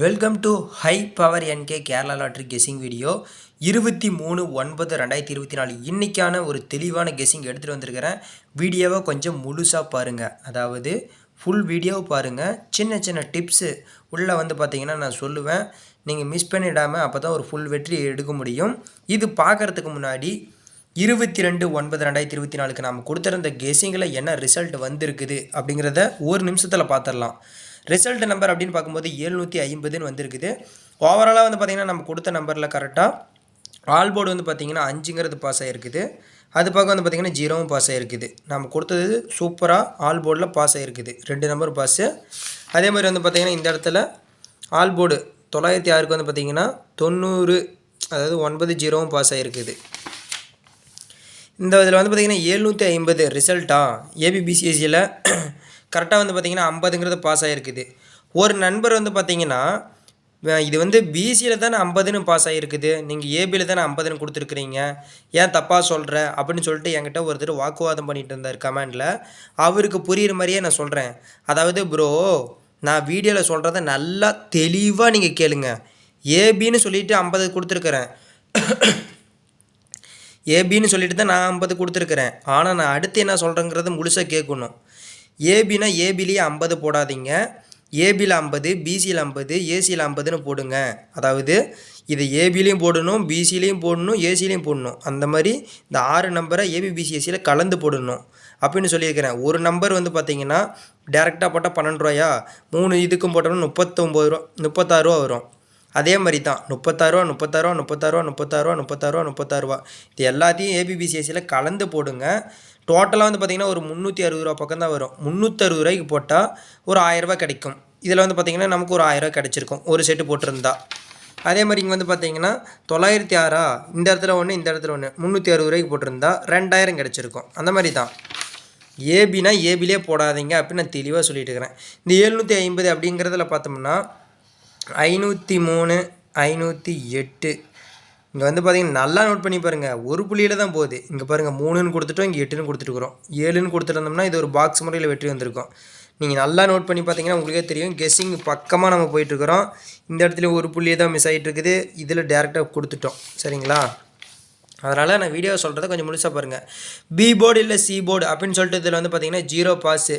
Welcome to high power NK Kerala lottery guessing video இருபத்தி மூணு ஒன்பது ரெண்டாயிரத்தி இருபத்தி நாலு இன்றைக்கான ஒரு தெளிவான கெஸ்ஸிங் எடுத்துகிட்டு வந்திருக்கிறேன். வீடியோவை கொஞ்சம் முழுசாக பாருங்கள் அதாவது ஃபுல் வீடியோவை பாருங்கள் சின்ன சின்ன டிப்ஸு உள்ளே வந்து பார்த்திங்கன்னா நான் சொல்லுவேன். நீங்கள் மிஸ் பண்ணிடாமல் அப்போ தான் ஒரு ஃபுல் வெற்றி எடுக்க முடியும். இது பார்க்குறதுக்கு முன்னாடி இருபத்தி ரெண்டு ஒன்பது ரெண்டாயிரத்தி இருபத்தி நாலுக்கு நாம் கொடுத்துருந்த கெஸிங்கில் என்ன ரிசல்ட் வந்திருக்குது அப்படிங்கிறத ஒரு நிமிஷத்தில் பார்த்துடலாம் ரிசல்ட் நம்பர் அப்படின்னு பார்க்கும்போது ஏழ்நூற்றி ஐம்பதுன்னு வந்திருக்குது. ஓவராலாக வந்து பார்த்திங்கன்னா நம்ம கொடுத்த நம்பரில் கரெக்டாக ஆல் போர்டு வந்து பார்த்திங்கன்னா அஞ்சுங்கிறது பாஸ் ஆகிருக்குது அது பார்க்க வந்து பார்த்திங்கன்னா ஜீரோவும் பாஸ் ஆகிருக்குது நம்ம கொடுத்தது சூப்பராக ஆல் போர்டில் பாஸ் ஆகிருக்குது ரெண்டு நம்பர் பாஸு அதே மாதிரி வந்து பார்த்திங்கன்னா இந்த இடத்துல ஆல் போர்டு தொள்ளாயிரத்தி ஆறுக்கு வந்து பார்த்திங்கன்னா தொண்ணூறு அதாவது ஒன்பது ஜீரோவும் பாஸ் ஆகிருக்குது இந்த இதில் வந்து பார்த்திங்கன்னா ஏழ்நூற்றி ஐம்பது ரிசல்ட்டாக ஏபிபிசிஎஸ்சியில் கரெக்டாக வந்து பார்த்திங்கன்னா ஐம்பதுங்கிறது பாஸ் ஆகிருக்குது ஒரு நண்பர் வந்து பார்த்திங்கன்னா இது வந்து பிசியில் தானே ஐம்பதுன்னு பாஸ் ஆகிருக்குது நீங்கள் ஏபியில் தானே ஐம்பதுன்னு கொடுத்துருக்குறீங்க. ஏன் தப்பாக சொல்கிற அப்படின்னு சொல்லிட்டு என்கிட்ட ஒருத்தர் வாக்குவாதம் பண்ணிகிட்டு இருந்தார் கமெண்டில் அவருக்கு புரியுற மாதிரியே நான் சொல்கிறேன் அதாவது ப்ரோ நான் வீடியோவில் சொல்கிறத நல்லா தெளிவாக நீங்கள் கேளுங்க. ஏபின்னு சொல்லிட்டு ஐம்பது கொடுத்துருக்குறேன். ஏபின்னு சொல்லிட்டு தான் நான் ஐம்பது கொடுத்துருக்குறேன். ஆனால் நான் அடுத்து என்ன சொல்கிறேங்கிறது முழுசாக கேட்கணும். ஏபினா ஏபிலேயே ஐம்பது போடாதீங்க. ஏபியில் ஐம்பது பிசியில் ஐம்பது ஏசியில் ஐம்பதுன்னு போடுங்க. அதாவது இது ஏபிலையும் போடணும் பிசிலையும் போடணும் ஏசிலையும் போடணும். அந்த மாதிரி இந்த ஆறு நம்பரை ஏபிபிசிஎஸ்சியில் கலந்து போடணும். அப்படின்னு சொல்லியிருக்கிறேன். ஒரு நம்பர் வந்து பார்த்தீங்கன்னா டேரெக்டாக போட்டால் பன்னெண்டு ரூபாயா? மூணு இதுக்கும் போட்டோம்னா முப்பத்தொம்பது ரூபா முப்பத்தாறு ரூபா வரும். அதே மாதிரி தான். முப்பத்தாறுரூவா முப்பத்தாறுரூவா முப்பத்தாறுரூவா முப்பத்தாறுரூவா முப்பத்தாறுரூவா முப்பத்தாறுரூவா இது எல்லாத்தையும் ஏபிபிசிஎஸ்சியில் கலந்து போடுங்க. டோட்டலாக வந்து பார்த்திங்கன்னா ஒரு முந்நூற்றி அறுபது ரூபா பக்கம் தான் வரும் முந்நூற்றறுபது ரூபாய்க்கு போட்டால் ஒரு ஆயரூபா கிடைக்கும். இதில் வந்து பார்த்திங்கன்னா நமக்கு ஒரு ஆயரூபா கிடச்சிருக்கும். ஒரு செட்டு போட்டிருந்தா. அதே மாதிரி இங்கே வந்து பார்த்தீங்கன்னா தொள்ளாயிரத்தி ஆறா? இந்த இடத்துல ஒன்று இந்த இடத்துல ஒன்று முந்நூற்றி அறுபது ரூபாய்க்கு போட்டிருந்தா ரெண்டாயிரம் கிடச்சிருக்கும். அந்த மாதிரி தான் ஏபினா ஏபிலே போடாதீங்க அப்படின்னு நான் தெளிவாக சொல்லிட்டு இருக்கிறேன். இந்த எழுநூற்றி ஐம்பது அப்படிங்கிறதுல பார்த்தோம்னா ஐநூற்றி மூணு ஐநூற்றி எட்டு இங்கே வந்து பார்த்தீங்கன்னா நல்லா நோட் பண்ணி பாருங்கள் ஒரு புள்ளியில் தான் போகுது. இங்கே பாருங்கள் மூணுன்னு கொடுத்துட்டோம் இங்கே எட்டுன்னு கொடுத்துட்டுருக்குறோம். ஏழுன்னு கொடுத்துருந்தோம்னா இது ஒரு பாக்ஸ் முறையில் வெற்றி வந்திருக்கும். நீங்கள் நல்லா நோட் பண்ணி பார்த்தீங்கன்னா உங்களுக்கே தெரியும். கெஸ்ஸிங் பக்கமாக நம்ம போயிட்டுருக்குறோம். இந்த இடத்துல ஒரு புள்ளியே தான் மிஸ் ஆகிட்டு இருக்குது இதில் டேரெக்டாக கொடுத்துட்டோம். சரிங்களா? அதனால் நான் வீடியோ சொல்கிறத கொஞ்சம் முழுசாக பாருங்கள் பி போர்டு இல்லை சி போர்டு அப்படின்னு சொல்லிட்டு இதில் வந்து பார்த்தீங்கன்னா ஜீரோ பாஸு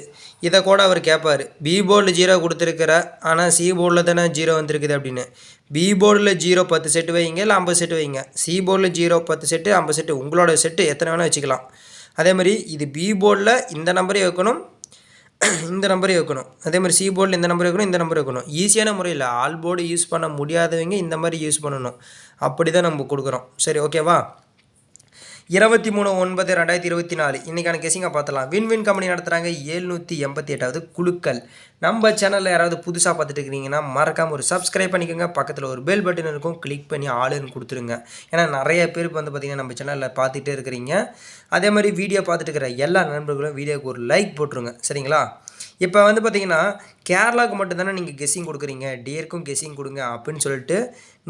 இதை கூட அவர் கேட்பார் பி போர்டில் ஜீரோ கொடுத்துருக்கிற ஆனால் சி போர்டில் தானே ஜீரோ வந்திருக்குது அப்படின்னு. பி போர்டில் ஜீரோ பத்து செட்டு வைங்க இல்லை ஐம்பது செட்டு வைங்க. சி போர்டில் ஜீரோ பத்து செட்டு ஐம்பது செட்டு உங்களோட செட்டு எத்தனை வேணால் வச்சுக்கலாம். அதே மாதிரி இது பி போர்டில் இந்த நம்பரே வைக்கணும் இந்த நம்பரே வைக்கணும். அதே மாதிரி சி போர்டில் இந்த நம்பர் வைக்கணும் இந்த நம்பர் வைக்கணும். ஈஸியான முறையில் ஆல் போர்டு யூஸ் பண்ண முடியாதவங்க இந்த மாதிரி யூஸ் பண்ணணும். அப்படி தான் நம்ம கொடுக்குறோம். சரி ஓகேவா இருபத்தி மூணு ஒன்பது ரெண்டாயிரத்தி இருபத்தி நாலு. இன்றைக்கான கெஸிங்காக பார்த்தலாம் வின் வின் கம்பெனி நடத்துகிறாங்க ஏழ்நூற்றி எண்பத்தி எட்டாவது குழுக்கள். நம்ம சேனலில் யாராவது புதுசாக பார்த்துட்டு இருக்கிறீங்கன்னா மறக்காமல் ஒரு சப்ஸ்கிரைப் பண்ணிக்கோங்க. பக்கத்தில் ஒரு பெல் பட்டன் இருக்கும். கிளிக் பண்ணி ஆளுன்னு கொடுத்துருங்க. ஏன்னா நிறைய பேருக்கு வந்து பார்த்திங்கன்னா நம்ம சேனலில் பார்த்துட்டே இருக்கிறீங்க. அதே மாதிரி வீடியோ பார்த்துட்டு இருக்கிற எல்லா நண்பர்களும் வீடியோக்கு ஒரு லைக் போட்டுருங்க. சரிங்களா? இப்போ வந்து பார்த்தீங்கன்னா கேரளாவுக்கு மட்டும்தானே நீங்கள் கெஸ்ஸிங் கொடுக்குறீங்க? டியருக்கும் கெஸ்ஸிங் கொடுங்க அப்படின்னு சொல்லிட்டு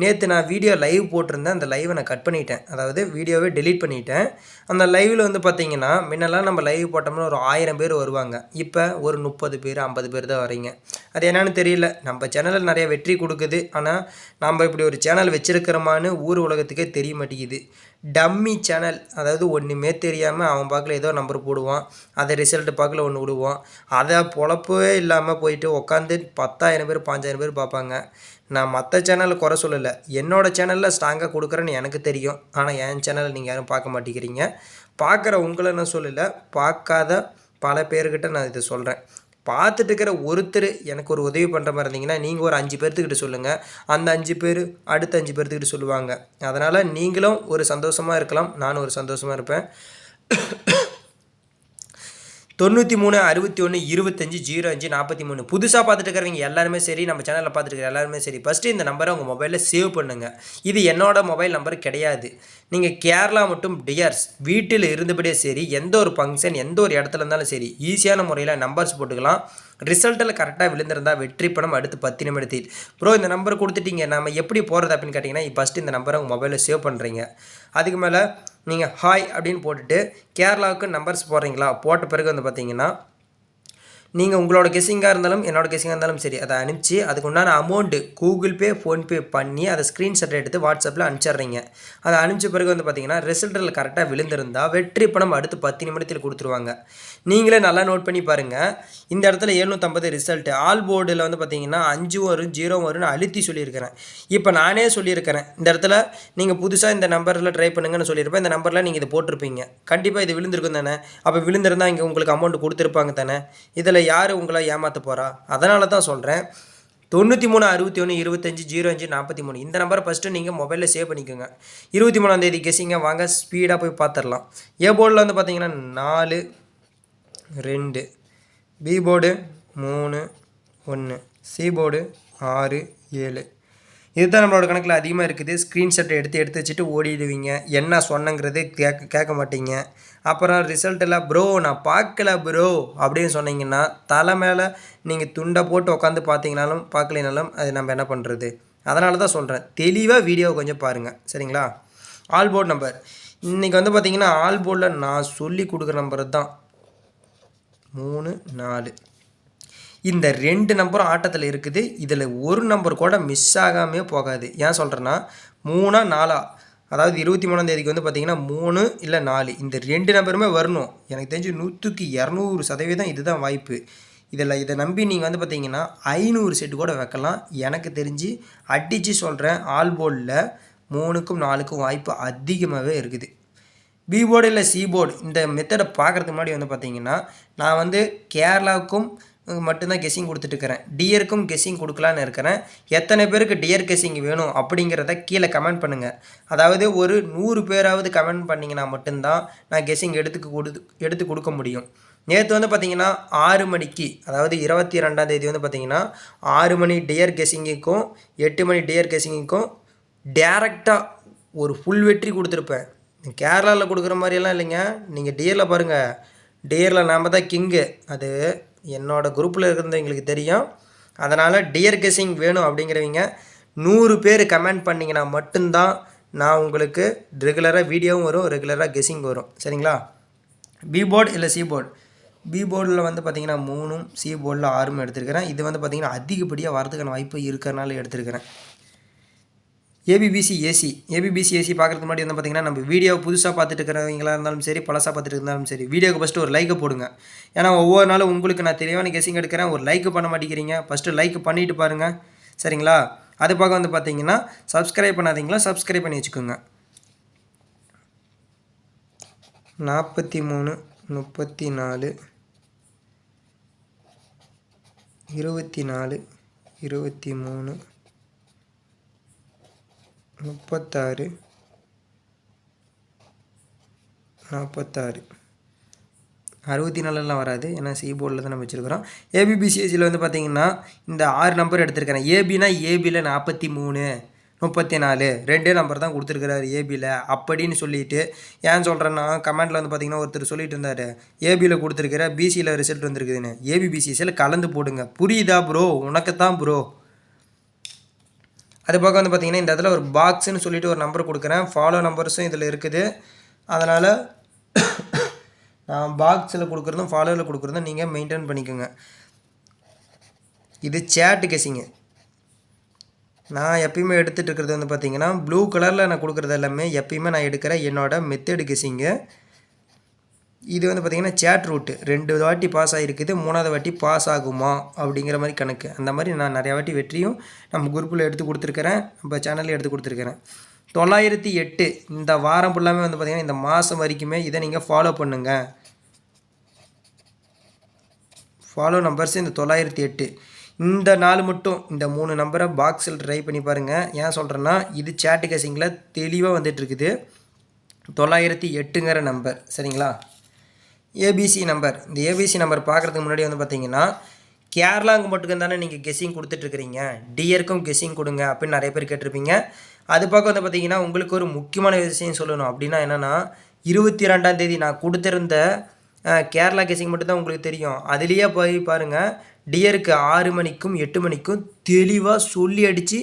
நேற்று நான் வீடியோ லைவ் போட்டிருந்தேன். அந்த லைவை நான் கட் பண்ணிட்டேன். அதாவது வீடியோவே டெலீட் பண்ணிட்டேன். அந்த லைவில் வந்து பார்த்தீங்கன்னா முன்னெல்லாம் நம்ம லைவ் போட்டோம்னா ஒரு ஆயிரம் பேர் வருவாங்க. இப்போ ஒரு முப்பது பேர் ஐம்பது பேர் தான் வரீங்க அது என்னன்னு தெரியல. நம்ம சேனலில் நிறைய வெற்றி கொடுக்குது. ஆனால் நம்ம இப்படி ஒரு சேனல் வச்சுருக்கிறோமான்னு ஊர் உலகத்துக்கே தெரிய மாட்டேங்குது. டம்மி சேனல் அதாவது ஒன்றுமே தெரியாமல் அவன் பார்க்கல ஏதோ நம்பர் போடுவான். அதை ரிசல்ட்டு பார்க்கல ஒன்று விடுவான். அதை பொழப்பவே இல்லாமல் போயிட்டு உட்காந்து பத்தாயிரம் பேர் பாஞ்சாயிரம் பேர் பார்ப்பாங்க நான் மற்ற சேனலில் குறை சொல்லலை. என்னோடய சேனலில் ஸ்ட்ராங்காக கொடுக்குறேன்னு எனக்கு தெரியும். ஆனால் என் சேனலை நீங்கள் யாரும் பார்க்க மாட்டேங்கிறீங்க. பார்க்குற உங்களை நான் சொல்லலை. பார்க்காத பல பேர்கிட்ட நான் இதை சொல்கிறேன் பார்த்துட்டு இருக்கிற ஒருத்தர் எனக்கு ஒரு உதவி பண்ணுற மாதிரி இருந்தீங்கன்னா நீங்கள் ஒரு அஞ்சு பேர்த்துக்கிட்ட சொல்லுங்கள் அந்த அஞ்சு பேர் அடுத்த அஞ்சு பேர்த்துக்கிட்ட சொல்லுவாங்க. அதனால் நீங்களும் ஒரு சந்தோஷமாக இருக்கலாம். நானும் ஒரு சந்தோஷமாக இருப்பேன். தொண்ணூற்றி மூணு அறுபத்தி ஒன்று இருபத்தஞ்சி ஜீரோ அஞ்சு நாற்பத்தி மூணு புதுசாக பார்த்துட்டு இருக்கிறவங்க எல்லாருமே சரி நம்ம சேனலில் பார்த்துட்டு இருக்கிற எல்லாருமே சரி. ஃபஸ்ட்டு இந்த நம்பரை உங்கள் மொபைலில் சேவ் பண்ணுங்கள் இது என்னோடய மொபைல் நம்பர் கிடையாது. நீங்கள் கேரளா மட்டும் டியர்ஸ் வீட்டில் இருந்தபடியே சரி எந்த ஒரு ஃபங்க்ஷன் எந்த ஒரு இடத்துல இருந்தாலும் சரி ஈஸியான முறையில் நம்பர்ஸ் போட்டுக்கலாம். ரிசல்ட்டில் கரெக்டாக விழுந்திருந்தால் வெற்றி பணம் அடுத்து பத்து நிமிடத்தில் ப்ரோ இந்த நம்பர் கொடுத்துட்டீங்க. நம்ம எப்படி போகிறது அப்படின்னு கேட்டிங்கன்னா ஃபஸ்ட்டு இந்த நம்பரை உங்கள் மொபைலில் சேவ் பண்ணுறீங்க அதுக்கு மேலே நீங்கள் ஹாய் அப்படின்னு போட்டுட்டு கேரளாவுக்கு நம்பர்ஸ் போடுறீங்களா? போட்ட பிறகு வந்து பார்த்தீங்கன்னா நீங்கள் உங்களோட கெஸ்ஸிங்காக இருந்தாலும் என்னோட கெஸ்ஸிங்காக இருந்தாலும் சரி அதை அனுப்பிச்சு அதுக்கு உண்டான அமௌண்ட்டு கூகுள் பே ஃபோன்பே பண்ணி அதை ஸ்க்ரீன்ஷாட் எடுத்து வாட்ஸ்அப்பில் அனுப்பிச்சிட்றீங்க. அதை அனுப்பிச்ச பிறகு வந்து பார்த்தீங்கன்னா ரிசல்ட்டில் கரெக்டாக விழுந்திருந்தால் வெற்றி பணம் அடுத்து பத்து நிமிடத்தில் கொடுத்துருவாங்க. நீங்களே நல்லா நோட் பண்ணி பாருங்கள் இந்த இடத்துல எழுநூற்றம்பது ரிசல்ட்டு ஆல் போர்டில் வந்து பார்த்தீங்கன்னா அஞ்சு வரும் ஜீரோ வரும்னு அழுத்தி சொல்லியிருக்கிறேன். இப்போ நானே சொல்லியிருக்கிறேன். இந்த இடத்துல நீங்கள் புதுசாக இந்த நம்பரில் ட்ரை பண்ணுங்கன்னு சொல்லியிருப்பேன். இந்த நம்பரில் நீங்கள் இது போட்டிருப்பீங்க. கண்டிப்பாக இது விழுந்திருக்கும் தானே? அப்போ விழுந்திருந்தால் இங்கே உங்களுக்கு அமௌண்ட் கொடுத்துருப்பாங்க தானே? இதில் யார் உங்களை ஏமாற்ற போகிறா அதனால தான் சொல்கிறேன் தொண்ணூற்றி மூணு அறுபத்தி ஒன்று இருபத்தஞ்சி ஜீரோ அஞ்சு நாற்பத்தி மூணு இந்த நம்பரை ஃபஸ்ட்டு நீங்கள் மொபைலில் சேவ் பண்ணிக்கோங்க. இருபத்தி மூணாந்தேதி கெஸிங்க வாங்க ஸ்பீடாக போய் பார்த்துடலாம் ஏ போர்டில் வந்து பார்த்தீங்கன்னா நாலு ரெண்டு பி போர்டு மூணு ஒன்று சி போர்டு ஆறு ஏழு. இதுதான் நம்மளோட கணக்கில் அதிகமாக இருக்குது. ஸ்க்ரீன்ஷாட் எடுத்து எடுத்து வச்சுட்டு ஓடிடுவீங்க. என்ன சொன்னங்கிறது கேட்க கேட்க மாட்டீங்க. அப்புறம் ரிசல்ட் எல்லாம் ப்ரோ நான் பார்க்கல ப்ரோ அப்படின்னு சொன்னீங்கன்னா தலை மேலே நீங்கள் துண்டை போட்டு உட்காந்து பார்த்தீங்கனாலும் பார்க்கலனாலும் அது நம்ம என்ன பண்ணுறது அதனால தான் சொல்கிறேன் தெளிவாக வீடியோவை கொஞ்சம் பாருங்கள் சரிங்களா? ஆல் போர்டு நம்பர் இன்றைக்கி வந்து பார்த்தீங்கன்னா ஆல் போர்டில் நான் சொல்லி கொடுக்குற நம்பர் தான். மூணு நாலு. இந்த ரெண்டு நம்பரும் ஆட்டத்தில் இருக்குது. இதில் ஒரு நம்பர் கூட மிஸ் ஆகாமே போகாது. ஏன் சொல்கிறேன்னா மூணா நாலா அதாவது இருபத்தி மூணாம் தேதிக்கு வந்து பார்த்தீங்கன்னா மூணு இல்லை நாலு. இந்த ரெண்டு நம்பருமே வரணும். எனக்கு தெரிஞ்சு நூற்றுக்கு இரநூறு சதவீதம் இதுதான் வாய்ப்பு. இதில் இதை நம்பி நீங்கள் வந்து பார்த்தீங்கன்னா ஐநூறு செட்டு கூட வைக்கலாம். எனக்கு தெரிஞ்சு அடித்து சொல்கிறேன் ஆல் போர்டில் மூணுக்கும் நாலுக்கும் வாய்ப்பு அதிகமாகவே இருக்குது. பி போர்டு இல்லை சி போர்டு இந்த மெத்தடை பார்க்குறதுக்கு முன்னாடி வந்து பார்த்தீங்கன்னா நான் வந்து கேரளாவுக்கும் மட்டும்தான் கெஸ்ஸிங் கொடுத்துட்டுருக்கிறேன். டியருக்கும் கெஸ்ஸிங் கொடுக்கலான்னு இருக்கிறேன். எத்தனை பேருக்கு டியர் கெஸ்ஸிங் வேணும் அப்படிங்கிறத கீழே கமெண்ட் பண்ணுங்கள் அதாவது ஒரு நூறு பேராவது கமெண்ட் பண்ணிங்கன்னா மட்டும்தான் நான் கெஸ்ஸிங் எடுத்துக்கு கொடு எடுத்து கொடுக்க முடியும். நேற்று வந்து பார்த்திங்கன்னா ஆறு மணிக்கு அதாவது இருபத்தி ரெண்டாம் தேதி வந்து பார்த்திங்கன்னா ஆறு மணி டியர் கெஸ்ஸிங்குக்கும் எட்டு மணி டியர் கெஸ்ஸிங்குக்கும் டேரெக்டாக ஒரு ஃபுல் வெற்றி கொடுத்துருப்பேன். கேரளாவில் கொடுக்குற மாதிரியெல்லாம் இல்லைங்க. நீங்கள் டியரில் பாருங்கள் டியரில் நாம் தான் கிங்கு அது என்னோடய குரூப்பில் இருக்கிறது எங்களுக்கு தெரியும். அதனால் டியர் கெஸ்ஸிங் வேணும் அப்படிங்கிறவங்க நூறு பேர் கமெண்ட் பண்ணிங்கன்னா மட்டும்தான் நான் உங்களுக்கு ரெகுலராக வீடியோவும் வரும் ரெகுலராக கெஸ்ஸிங் வரும். சரிங்களா? பி போர்டு இல்லை சி போர்டு பி போர்டில் வந்து பார்த்திங்கன்னா மூணும் சி போர்டில் ஆறும் எடுத்துருக்கிறேன். இது வந்து பார்த்திங்கன்னா அதிகப்படியாக வரதுக்கான வாய்ப்பு இருக்கிறனால எடுத்துருக்கிறேன். ஏபிபிசி ஏசி ஏபிபிசி ஏசி பார்க்குறதுக்கு முன்னாடி வந்து பார்த்தீங்கன்னா நம்ம வீடியோ புதுசாக பார்த்துட்டு இருக்கிறவங்களா இருந்தாலும் சரி பழசாக பார்த்துட்டு இருந்தாலும் சரி வீடியோக்கு ஃபஸ்ட்டு ஒரு லைக்கை போடுங்க. ஏன்னா ஒவ்வொரு நாளும் உங்களுக்கு நான் தெளிவான கெஸிங் எடுக்கிறேன். ஒரு லைக் பண்ண மாட்டேங்கிறீங்க. ஃபஸ்ட்டு லைக் பண்ணிவிட்டு பாருங்கள் சரிங்களா? அது பார்க்க வந்து பார்த்தீங்கன்னா சப்ஸ்கிரைப் பண்ணாதீங்களா? சப்ஸ்கிரைப் பண்ணி வச்சுக்கோங்க. நாற்பத்தி மூணு முப்பத்தி நாலு இருபத்தி நாலு இருபத்தி மூணு முப்பத்தாறு. நாற்பத்தாறு அறுபத்தி நாலுலாம் வராது. ஏன்னா சி போர்டில் தான் நம்ம வச்சுருக்கிறோம். ஏபிபிசிஎஸ்சியில் வந்து பார்த்திங்கன்னா இந்த ஆறு நம்பர் எடுத்திருக்கிறேன். ஏபினா ஏபியில் நாற்பத்தி மூணு முப்பத்தி நாலு. ரெண்டே நம்பர் தான் கொடுத்துருக்குறாரு ஏபியில் அப்படின்னு சொல்லிட்டு ஏன் சொல்கிறேன்னா கமெண்ட்டில் வந்து பார்த்திங்கன்னா ஒருத்தர் சொல்லிட்டு இருந்தார். ஏபியில் கொடுத்துருக்கிற பிசியில் ரிசல்ட் வந்துருக்குதுன்னு. ஏபிபிசிஎஸ்சியில் கலந்து போடுங்க. புரியுதா ப்ரோ உனக்கு தான் ப்ரோ அது போக வந்து பார்த்திங்கன்னா இந்த இடத்துல ஒரு பாக்ஸ்னு சொல்லிட்டு ஒரு நம்பர் கொடுக்குறேன். ஃபாலோ நம்பர்ஸும் இதில் இருக்குது. அதனால் நான் பாக்ஸில் கொடுக்குறதும் ஃபாலோவில் கொடுக்குறதும் நீங்கள் மெயின்டைன் பண்ணிக்கோங்க. இது சேட்டு கேசிங்க நான் எப்பயுமே எடுத்துகிட்டு இருக்கிறது வந்து பார்த்திங்கன்னா ப்ளூ கலரில் நான் கொடுக்குறது எல்லாமே எப்பயுமே நான் எடுக்கிற என்னோடய மெத்தடு கெஸிங்கு இது வந்து பார்த்திங்கன்னா சேட் ரூட்டு ரெண்டு வாட்டி பாஸ் ஆகிருக்குது மூணாவது வாட்டி பாஸ் ஆகுமா? அப்படிங்கிற மாதிரி கணக்கு. அந்த மாதிரி நான் நிறையா வாட்டி வெற்றியும் நம்ம குரூப்பில் எடுத்து கொடுத்துருக்குறேன். நம்ம சேனலில் எடுத்து கொடுத்துருக்குறேன். தொள்ளாயிரத்தி எட்டு இந்த வாரம் ஃபுல்லாமே வந்து பார்த்திங்கன்னா இந்த மாதம் வரைக்குமே இதை நீங்கள் ஃபாலோ பண்ணுங்கள் ஃபாலோ நம்பர்ஸ் இந்த தொள்ளாயிரத்தி எட்டு. இந்த நாள் மட்டும் இந்த மூணு நம்பரை பாக்ஸில் ட்ரை பண்ணி பாருங்கள் ஏன் சொல்கிறேன்னா இது சேட்டு கேசிங்கில் தெளிவாக வந்துட்டுருக்குது தொள்ளாயிரத்தி எட்டுங்கிற நம்பர் சரிங்களா? ABC number. இந்த ஏபிசி நம்பர் பார்க்குறதுக்கு முன்னாடி வந்து பார்த்தீங்கன்னா கேரளாவுக்கு மட்டும் தானே நீங்கள் கெஸ்ஸிங் கொடுத்துட்ருக்குறீங்க. டியருக்கும் கெஸ்ஸிங் கொடுங்க அப்படின்னு நிறைய பேர் கேட்டிருப்பீங்க. அது பக்கம் வந்து பார்த்தீங்கன்னா உங்களுக்கு ஒரு முக்கியமான விஷயம் சொல்லணும். அப்படின்னா என்னென்னா இருபத்தி ரெண்டாம் தேதி நான் கொடுத்துருந்த கேரளா கெஸ்ஸிங் மட்டும்தான் உங்களுக்கு தெரியும். அதுலேயே போய் பாருங்கள் டியருக்கு ஆறு மணிக்கும் எட்டு மணிக்கும் தெளிவாக சொல்லி அடித்து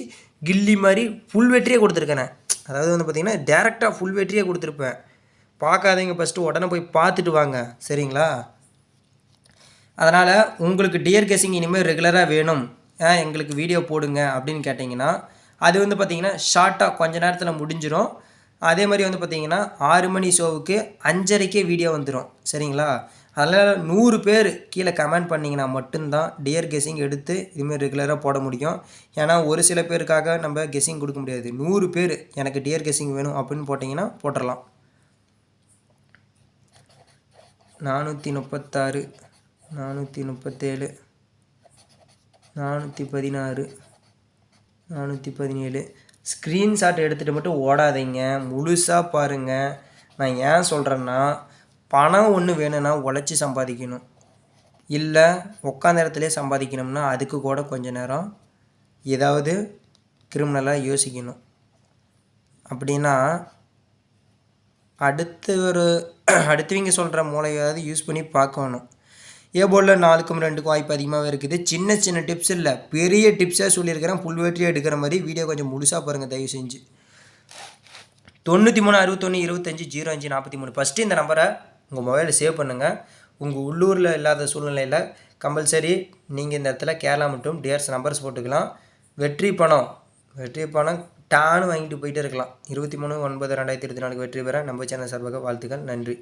கில்லி மாதிரி ஃபுல் வெற்றியே கொடுத்துருக்கேன். அதாவது வந்து பார்த்திங்கன்னா டேரெக்டாக ஃபுல் வெற்றியே கொடுத்துருப்பேன். பார்க்காதீங்க ஃபஸ்ட்டு உடனே போய் பார்த்துட்டு வாங்க. சரிங்களா? அதனால் உங்களுக்கு டியர் கேசிங் இனிமேல் ரெகுலராக வேணும். எங்களுக்கு வீடியோ போடுங்க அப்படின்னு கேட்டிங்கன்னா அது வந்து பார்த்திங்கன்னா ஷார்ட்டாக கொஞ்ச நேரத்தில் முடிஞ்சிடும் அதே மாதிரி வந்து பார்த்திங்கன்னா ஆறு மணி ஷோவுக்கு அஞ்சரைக்கே வீடியோ வந்துடும் சரிங்களா? அதனால் நூறு பேர் கீழே கமெண்ட் பண்ணிங்கன்னா மட்டும்தான் டியர் கெஸிங் எடுத்து இதுமாரி ரெகுலராக போட முடியும். ஏன்னா ஒரு சில பேருக்காக நம்ம கெஸிங் கொடுக்க முடியாது. நூறு பேர் எனக்கு டியர் கெஸிங் வேணும் அப்படின்னு போட்டிங்கன்னா போட்டுடலாம் நானூற்றி முப்பத்தாறு நானூற்றி முப்பத்தேழு நானூற்றி பதினாறு நானூற்றி பதினேழு ஸ்க்ரீன்ஷாட் எடுத்துகிட்டு மட்டும் ஓடாதீங்க. முழுசாக பாருங்கள் நான் ஏன் சொல்கிறேன்னா பணம் ஒன்று வேணும்னா உழைச்சி சம்பாதிக்கணும். இல்லை உட்காந்த இடத்துலே சம்பாதிக்கணும்னா அதுக்கு கூட கொஞ்ச நேரம் ஏதாவது கிரிமினலாக யோசிக்கணும். அப்படின்னா அடுத்து ஒரு அடுத்தவங்க சொல்கிற மூளையாவது யூஸ் பண்ணி பார்க்கணும். ஏ போர்டில் நாலுக்கும் ரெண்டுக்கும் வாய்ப்பு அதிகமாகவே இருக்குது. சின்ன சின்ன டிப்ஸ் இல்லை. பெரிய டிப்ஸாக சொல்லியிருக்கிறேன். புல்வெற்றியை எடுக்கிற மாதிரி வீடியோ கொஞ்சம் முழுசாக பாருங்கள் தயவு செஞ்சு. தொண்ணூற்றி மூணு அறுபத்தொன்று இருபத்தஞ்சி ஜீரோ அஞ்சு நாற்பத்தி மூணு. ஃபஸ்ட்டு இந்த நம்பரை உங்கள் மொபைலில் சேவ் பண்ணுங்கள் உங்கள் உள்ளூரில் இல்லாத சூழ்நிலையில் கம்பல்சரி நீங்கள் இந்த இடத்துல கேரளா மட்டும் டிஆர்ஸ் நம்பர்ஸ் போட்டுக்கலாம். வெற்றி பணம். வெற்றி பணம் டான்னு வாங்கிட்டு போயிட்டே இருக்கலாம். இருபத்தி மூணு ஒன்பது ரெண்டாயிரத்தி இருபத்தி நாலுக்கு வெற்றி பெற நம்ம சேனல் சார்பாக வாழ்த்துக்கள். நன்றி.